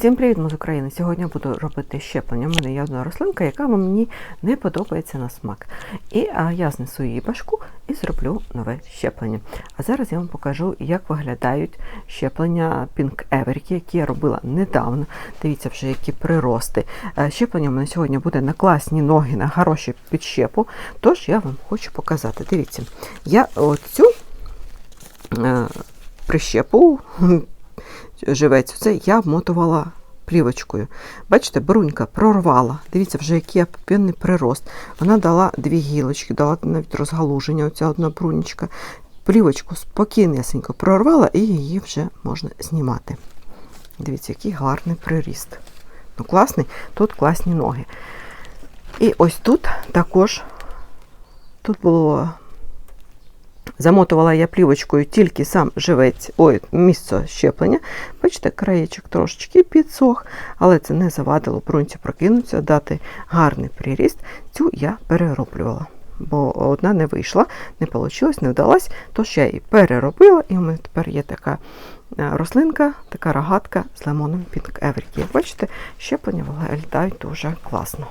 Всім привіт, ми з України. Сьогодні буду робити щеплення. У мене є одна рослинка, яка мені не подобається на смак. І а, я знесу її башку і зроблю нове щеплення. А зараз я вам покажу, як виглядають щеплення Pink Every, які я робила недавно. Дивіться вже, які прирости. Е, Щеплення у мене сьогодні буде на класні ноги, на хороші підщепу. Тож я вам хочу показати. Дивіться, я оцю е, прищепу живець, це я обмотувала плівочкою. Бачите, брунька прорвала. Дивіться, вже який опінний прирост. Вона дала дві гілочки, дала навіть розгалуження, оця одна брунечка. Плівочку спокійнесенько прорвала і її вже можна знімати. Дивіться, який гарний приріст. Ну, класний, тут класні ноги. І ось тут також тут було Замотувала я плівочкою тільки сам живець, ой, місце щеплення. Бачите, краєчок трошечки підсох, але це не завадило брунці прокинутися, дати гарний приріст. Цю я перероблювала, бо одна не вийшла, не вийшло, не вдалась. Тож я її переробила, і у мене тепер є така е, рослинка, така рогатка з лимоном Pink. Як бачите, щеплення виглядають дуже класно.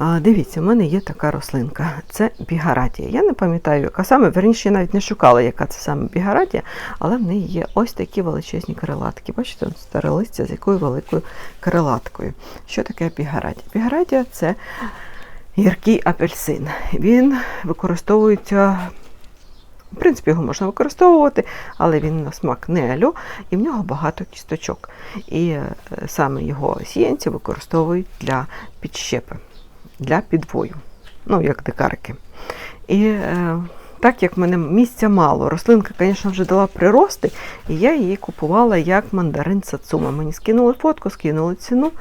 Дивіться, в мене є така рослинка. Це бігаратія. Я не пам'ятаю, яка саме, верніше, я навіть не шукала, яка це саме бігаратія, але в неї є ось такі величезні крилатки. Бачите, старе листя з якою великою крилаткою. Що таке бігаратія? Бігаратія це гіркий апельсин. Він використовується. В принципі, його можна використовувати, але він на смак не альо, і в нього багато кісточок. І е, саме його сіянці використовують для підщепи для підвою, ну, як дикарки. І е, так як в мене місця мало, рослинка, звісно, вже дала прирости, і я її купувала як мандарин сацума. Мені скинули фотку, скинули ціну.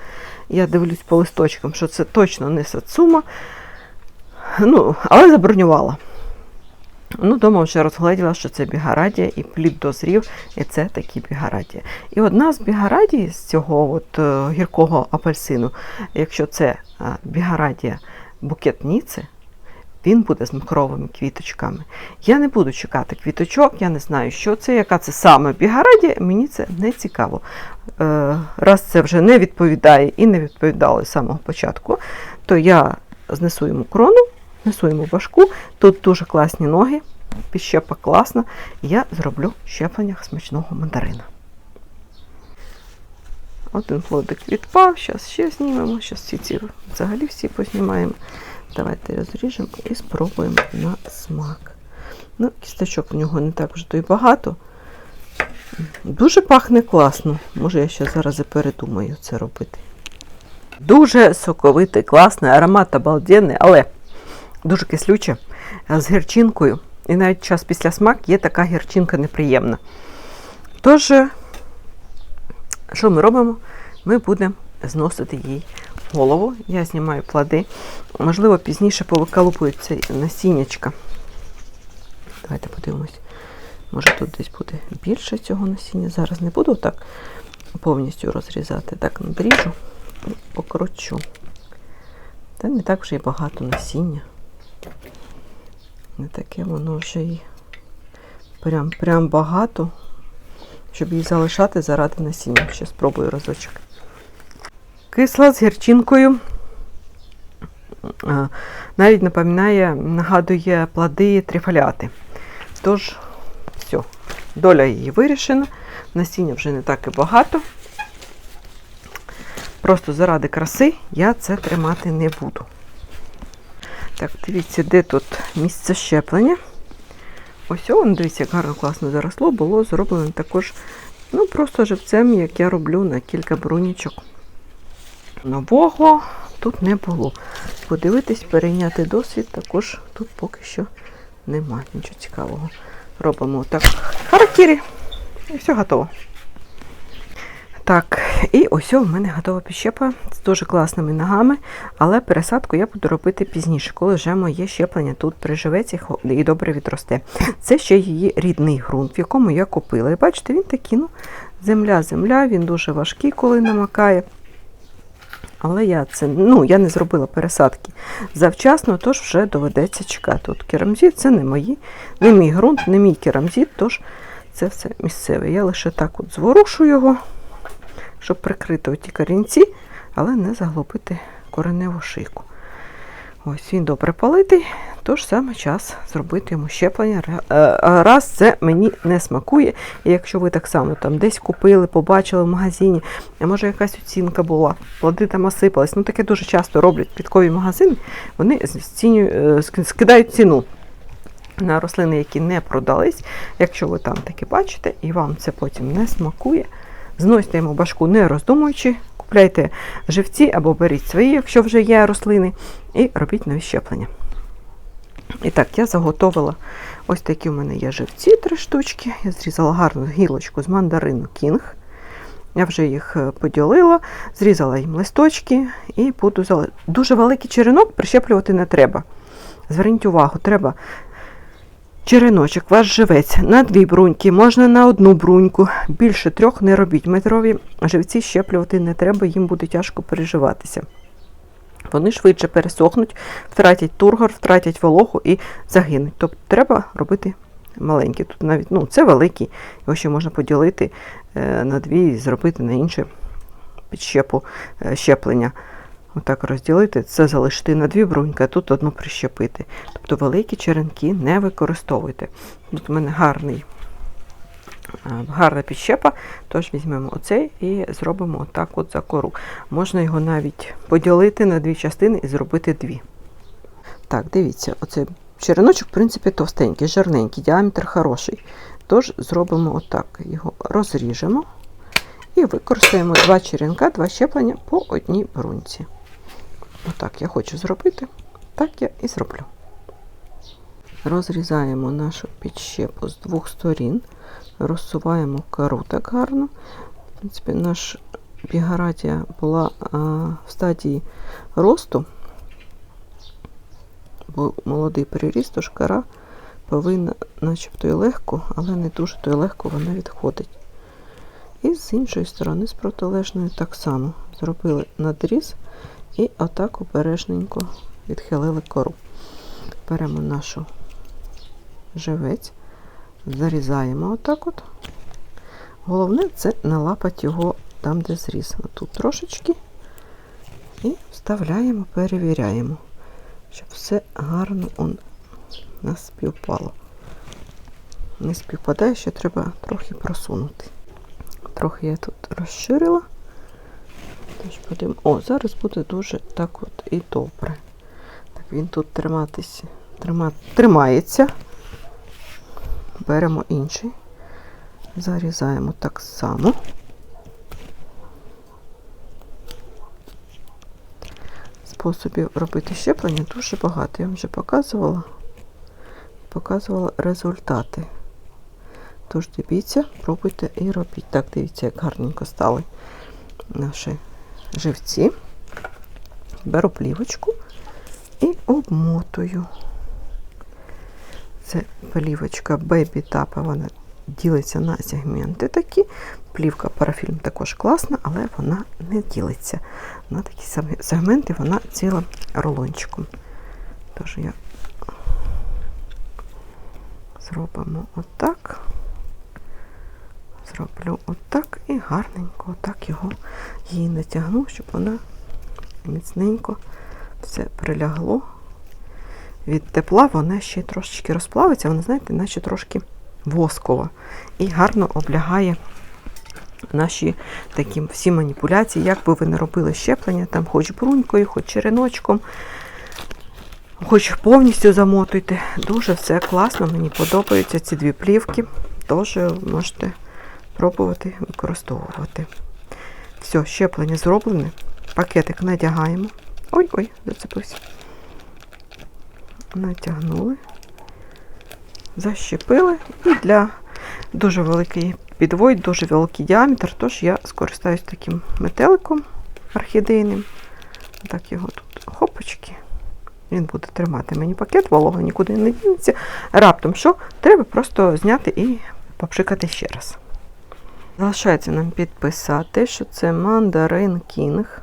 Я дивлюсь по листочкам, що це точно не сацума, ну, але забронювала. Ну, дома вже розгледіла, що це бігарадія, і плід дозрів, і це такі бігарадія. І одна з бігарадій з цього от, е, гіркого апельсину, якщо це е, бігарадія букетниці, він буде з махровими квіточками. Я не буду чекати квіточок, я не знаю, що це, яка це саме бігарадія, мені це не цікаво. Е, раз це вже не відповідає і не відповідало з самого початку, то я знесу йому крону. Несу йому башку. Тут дуже класні ноги, підщепа класна. Я зроблю щеплення смачного мандарина. Один плодик відпав, зараз ще знімемо, зараз ці ці взагалі всі познімаємо. Давайте розріжемо і спробуємо на смак. Ну, Кісточок у нього не так вже то й багато. Дуже пахне класно. Може, я ще зараз і передумаю це робити. Дуже соковитий, класний, аромат обалденний, але дуже кислюче, з гірчинкою. І навіть час після смак є така гірчинка неприємна. Тож, що ми робимо? Ми будемо зносити їй голову. Я знімаю плоди. Можливо, пізніше повикалупується насіннячка. Давайте подивимось. Може тут десь буде більше цього насіння. Зараз не буду так повністю розрізати. Так, надріжу і покручу. Та не так вже і багато насіння. Не таке воно вже й прям, прям багато, щоб її залишати заради насіння. Ще спробую разочок. Кисла з гірчинкою. Навіть напоминає, нагадує плоди трифоляти. Тож, все, доля її вирішена. Насіння вже не так і багато. Просто заради краси я це тримати не буду. Так, дивіться, де тут місце щеплення. Ось он, дивіться, як гарно класно заросло, було зроблено також, ну, просто живцем, як я роблю на кілька брунічок. Нового тут не було. Подивитись, перейняти досвід, також тут поки що немає нічого цікавого. Робимо так характері і все готово. Так, і ось у мене готова підщепа з дуже класними ногами, але пересадку я буду робити пізніше, коли вже моє щеплення тут приживеться і добре відросте. Це ще її рідний ґрунт, в якому я купила. І бачите, він такий, ну, земля-земля, він дуже важкий, коли намакає. Але я це ну, я не зробила пересадки завчасно, тож вже доведеться чекати. От керамзіт це не мої, не мій ґрунт, не мій керамзіт, тож це все місцеве. Я лише так от зворушу його щоб прикрити оті корінці, але не заглупити кореневу шийку. Ось він добре политий, тож саме час зробити йому щеплення. Е, а Раз це мені не смакує. І якщо ви так само там десь купили, побачили в магазині, а може якась оцінка була, плоди там осипались. Ну таке дуже часто роблять квіткові магазини, вони зцінюють, е, скидають ціну на рослини, які не продались. Якщо ви там таке бачите і вам це потім не смакує, зносьте йому башку не роздумуючи, купляйте живці або беріть свої, якщо вже є рослини, і робіть нові щеплення. І так, я заготовила ось такі у мене є живці, три штучки. Я зрізала гарну гілочку з мандарину кінг. Я вже їх е, поділила, зрізала їм листочки і буду зали- Дуже великий черенок прищеплювати не треба. Зверніть увагу, треба череночок, ваш живець на дві бруньки, можна на одну бруньку. Більше трьох не робіть. Метрові живці щеплювати не треба, їм буде тяжко переживатися. Вони швидше пересохнуть, втратять тургор, втратять вологу і загинуть. Тобто треба робити маленькі. Тут навіть ну, це великий, його ще можна поділити е, на дві і зробити на інше підщепу е, щеплення. Отак розділити, це залишити на дві бруньки, а тут одну прищепити. Тобто великі черенки не використовуйте. Тут у мене гарний, е, гарна підщепа, тож візьмемо оцей і зробимо отак от за кору. Можна його навіть поділити на дві частини і зробити дві. Так, дивіться, оцей череночок, в принципі, товстенький, жирненький, діаметр хороший. Тож зробимо отак, його розріжемо і використаємо два черенка, два щеплення по одній брунці. Отак я хочу зробити, так я і зроблю. Розрізаємо нашу підщепу з двох сторін, розсуваємо кору так гарно. В принципі, наш бігаратія була а, в стадії росту, бо молодий приріст, тож кора повинна, начебто і легко, але не дуже то й легко вона відходить. І з іншої сторони, з протилежної, так само зробили надріз і отак обережненько відхилили кору. Беремо нашу живець, зарізаємо отак от. Головне це не лапати його там, де зріз. Тут трошечки. І вставляємо, перевіряємо, щоб все гарно он, нас співпало. Не співпадає, ще треба трохи просунути. Трохи я тут розширила. Тож. О, зараз буде дуже так от і добре. Так, він тут триматися, трима, тримається. Беремо інший. Зарізаємо так само. Способів робити щеплення дуже багато. Я вам вже показувала. Показувала результати. Тож дивіться, пробуйте і робіть. Так, дивіться, як гарненько стали наші живці. Беру плівочку і обмотую. Це плівочка Baby Tapa, вона ділиться на сегменти такі. Плівка парафільм також класна, але вона не ділиться. На такі сегменти вона цілим рулончиком. Тож я зробимо отак. Зроблю отак і гарненько отак його її натягну, щоб вона міцненько все прилягло. Від тепла вона ще трошечки розплавиться, вона, знаєте, наче трошки воскова. І гарно облягає наші такі всі маніпуляції, як би ви не робили щеплення, там хоч брунькою, хоч череночком, хоч повністю замотуйте. Дуже все класно, мені подобаються ці дві плівки. Тож можете пробувати використовувати. Все, щеплення зроблене. Пакетик надягаємо. Ой-ой, зацепився. Натягнули, защепили. І для дуже великий підвой, дуже великий діаметр, тож я скористаюсь таким метеликом орхідейним. Так його тут хопочки. Він буде тримати мені пакет, волога нікуди не дінеться. Раптом що? Треба просто зняти і попшикати ще раз. Залишається нам підписати, що це мандарин кінг.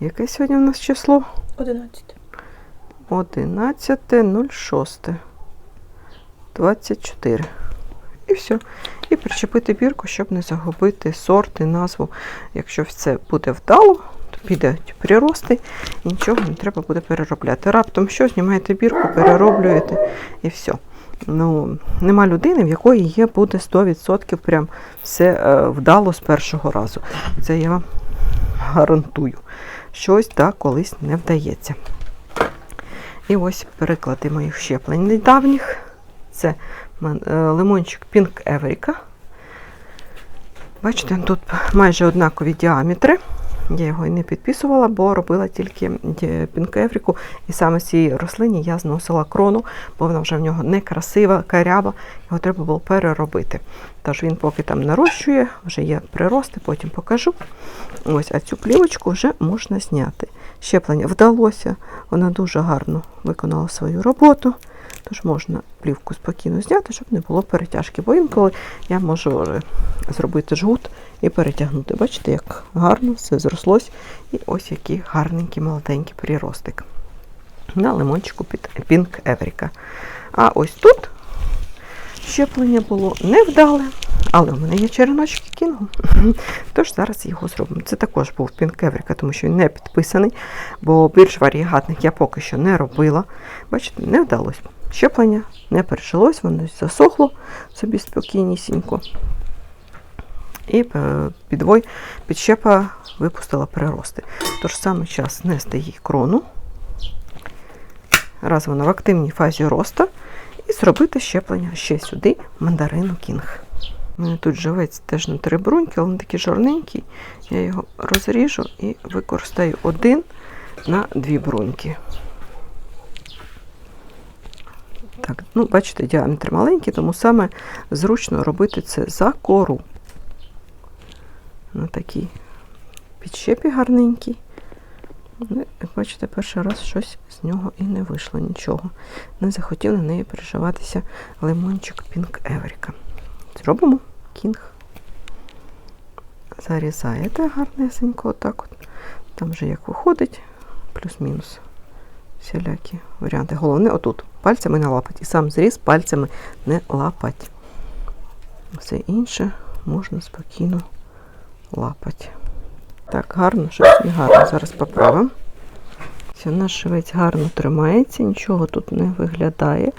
Яке сьогодні у нас число? 11. 11.06. 24. і все. І причепити бірку, щоб не загубити сорт і назву. Якщо все буде вдало, підуть прирости, і нічого не треба буде переробляти. Раптом що, знімаєте бірку, перероблюєте і все. Ну, нема людини, в якої є буде 100% прям все е, вдало з першого разу. Це я вам гарантую. Щось так колись не вдається. І ось переклади моїх щеплень недавніх. Це е, лимончик Pink Евріка. Бачите, тут майже однакові діаметри. Я його і не підписувала, бо робила тільки пінкевріку. І саме з цієї рослині я зносила крону, бо вона вже в нього некрасива, карява, його треба було переробити. Тож він поки там нарощує, вже є прирости, потім покажу. Ось, а цю плівочку вже можна зняти. Щеплення вдалося, вона дуже гарно виконала свою роботу. Тож можна плівку спокійно зняти, щоб не було перетяжки. Бо інколи я можу е, зробити жгут і перетягнути. Бачите, як гарно все зрослось. І ось який гарненький молоденький приростик. На лимончику під Pink Евріка. А ось тут щеплення було невдале, але в мене є череночки кінгу. Тож зараз його зробимо. Це також був Pink Евріка, тому що він не підписаний, бо більш варігатних я поки що не робила. Бачите, не вдалося. Щеплення не пережилось, воно засохло собі спокійнісінько. І е, підвой підщепа випустила прирости. Тож саме час нести їй крону, раз вона в активній фазі росту, і зробити щеплення ще сюди мандарину кінг. У мене тут живець теж на три бруньки, але він такий жорненький. Я його розріжу і використаю один на дві бруньки. Так, ну, бачите, діаметр маленький, тому саме зручно робити це за кору. На такій підщепі гарненькій. Ну, як бачите, перший раз щось з нього і не вийшло нічого. Не захотів на неї переживатися лимончик Pink Евріка. Зробимо кінг. Зарізаєте гарнесенько, отак от. Там вже як виходить, плюс-мінус всілякі варіанти. Головне, отут пальцями не лапать. І сам зріз пальцями не лапать. Все інше можна спокійно лапати. Так, гарно, щось не гарно. Зараз поправимо. Наш швець гарно тримається, нічого тут не виглядає.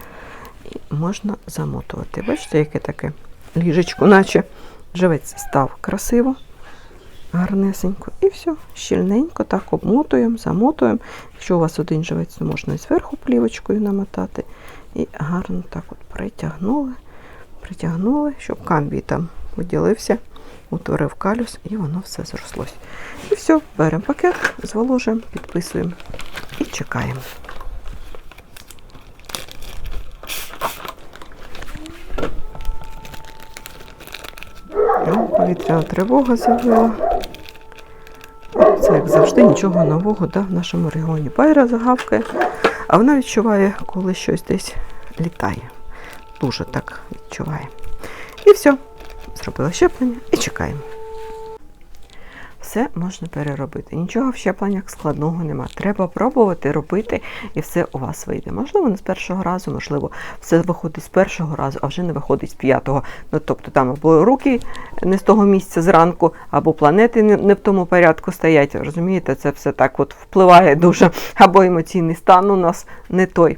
І можна замотувати. Бачите, яке таке ліжечко, наче живець став красиво, гарнесенько. І все, щільненько так обмотуємо, замотуємо. Якщо у вас один живець, то можна і зверху плівочкою намотати. І гарно так от притягнули, притягнули, щоб камбій там поділився, утворив калюс і воно все зрослось. І все, беремо пакет, зволожуємо, підписуємо і чекаємо. Повітряна тривога завела. Це, як завжди, нічого нового да, в нашому регіоні. Байра загавкає, а вона відчуває, коли щось десь літає. Дуже так відчуває. І все. Зробила щеплення і чекаємо. Все можна переробити. Нічого в щепленнях складного нема. Треба пробувати робити, і все у вас вийде. Можливо, не з першого разу, можливо, все виходить з першого разу, а вже не виходить з п'ятого. Ну, тобто там або руки не з того місця зранку, або планети не, в тому порядку стоять. Розумієте, це все так от впливає дуже, або емоційний стан у нас не той.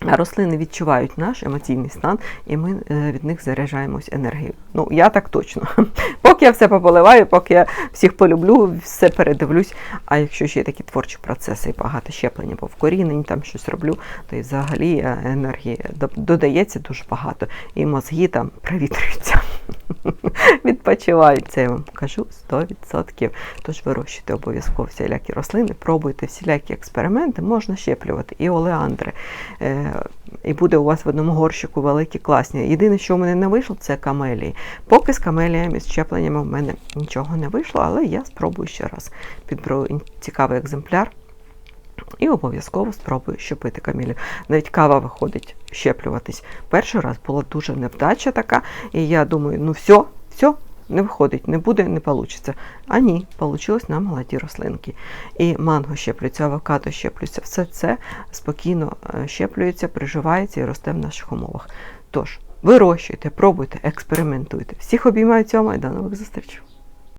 Рослини відчувають наш емоційний стан, і ми е, від них заряджаємось енергією. Ну, я так точно. Поки я все пополиваю, поки я всіх полюблю, все передивлюсь. А якщо ще є такі творчі процеси, багато щеплення, або вкорінень, там щось роблю, то і взагалі е, енергії додається дуже багато. І мозги там провітрюються. Відпочивають. Це я вам кажу 100%. Тож вирощуйте обов'язково всілякі рослини, пробуйте всілякі експерименти, можна щеплювати і олеандри. Е, і буде у вас в одному горщику великі класні. Єдине, що в мене не вийшло, це камелії. Поки з камеліями, з щепленнями в мене нічого не вийшло, але я спробую ще раз. Підберу цікавий екземпляр. І обов'язково спробую щепити камілію. Навіть кава виходить щеплюватись. Перший раз була дуже невдача така, і я думаю, ну все, все, не виходить, не буде, не вийде. А ні, вийшло на молоді рослинки. І манго щеплюється, авокадо щеплюється, все це спокійно е, щеплюється, приживається і росте в наших умовах. Тож, Вирощуйте, пробуйте, експериментуйте. Всіх обіймаю цьому і до нових зустрічей.